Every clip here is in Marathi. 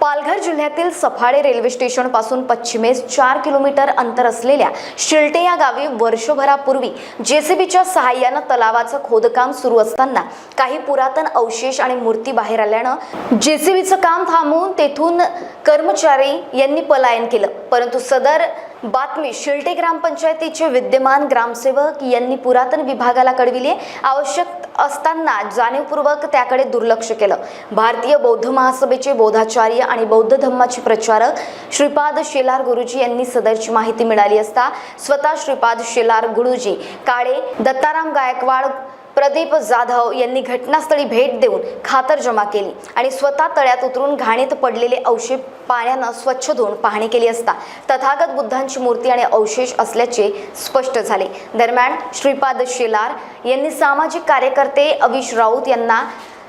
पालघर जिल्ह्यातील सफाळे रेल्वे स्टेशनपासून पश्चिमेस चार किलोमीटर अंतर असलेल्या शिलटे या गावी वर्षभरापूर्वी जेसीबीच्या सहाय्यानं तलावाचं खोदकाम सुरू असताना काही पुरातन अवशेष आणि मूर्ती बाहेर आल्यानं जेसीबीचं काम थांबवून तेथून कर्मचारी यांनी पलायन केलं. परंतु सदर बातमी शिलटे ग्रामपंचायतीचे विद्यमान ग्रामसेवक यांनी पुरातन विभागाला कळविली आवश्यक असताना जाणीवपूर्वक त्याकडे दुर्लक्ष केलं. भारतीय बौद्ध महासभेचे बौद्धाचार्य आणि बौद्ध धम्माचे प्रचारक श्रीपाद शेलार गुरुजी यांनी सदरची माहिती मिळाली असता स्वतः श्रीपाद शेलार गुरुजी काळे दत्ताराम गायकवाड प्रदीप जाधव यांनी घटनास्थळी भेट देऊन खातरजमा केली आणि स्वतः तळ्यात उतरून घाणीत पडलेले अवशेष पाण्यानं स्वच्छ धुवून पाहणी केली असता तथागत बुद्धांची मूर्ती आणि अवशेष असल्याचे स्पष्ट झाले. दरम्यान श्रीपाद शेलार यांनी सामाजिक कार्यकर्ते अविश राऊत यांना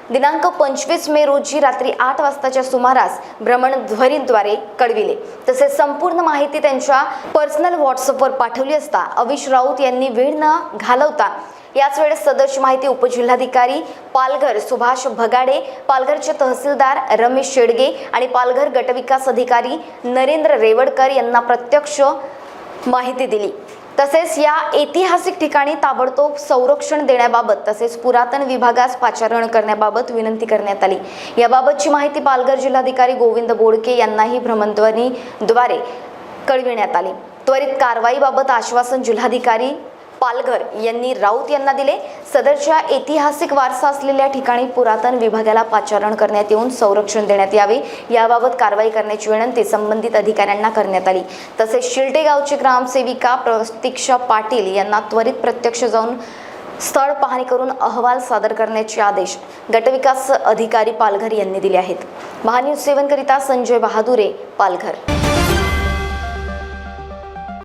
दिनांक पंचवीस मे रोजी रात्री आठ वाजताच्या सुमारास भ्रमणध्वनीद्वारे कळविले. तसेच संपूर्ण माहिती त्यांच्या पर्सनल व्हॉट्सअपवर पाठवली असता अविश राऊत यांनी वेळ न घालवता याच वेळेस सदरची माहिती उपजिल्हाधिकारी पालघर सुभाष भगाडे पालघरचे तहसीलदार रमेश शेडगे आणि पालघर गटविकास अधिकारी नरेंद्र रेवडकर यांना प्रत्यक्ष माहिती दिली. तसेच या ऐतिहासिक ठिकाणी ताबडतोब संरक्षण देण्याबाबत तसेच पुरातन विभागास पाचारण करण्याबाबत विनंती करण्यात आली. याबाबतची माहिती पालघर जिल्हाधिकारी गोविंद बोडके यांनाही भ्रमणध्वनीद्वारे कळविण्यात आली. त्वरित कारवाईबाबत आश्वासन जिल्हाधिकारी पालघर यांनी राऊत यांना दिले. सदरच्या ऐतिहासिक वारसा असलेल्या ठिकाणी पुरातन विभागाला पाचारण करण्यात येऊन संरक्षण देण्यात यावे. याबाबत कारवाई करण्याची विनंती संबंधित अधिकाऱ्यांना करण्यात आली. तसेच शिलटे गावची ग्रामसेविका प्रतीक्षा पाटील यांना त्वरित प्रत्यक्ष जाऊन स्थळ पाहणी करून अहवाल सादर करण्याचे आदेश गटविकास अधिकारी पालघर यांनी दिले आहेत. महान्यूज सेवनकरिता संजय बहादुरे पालघर.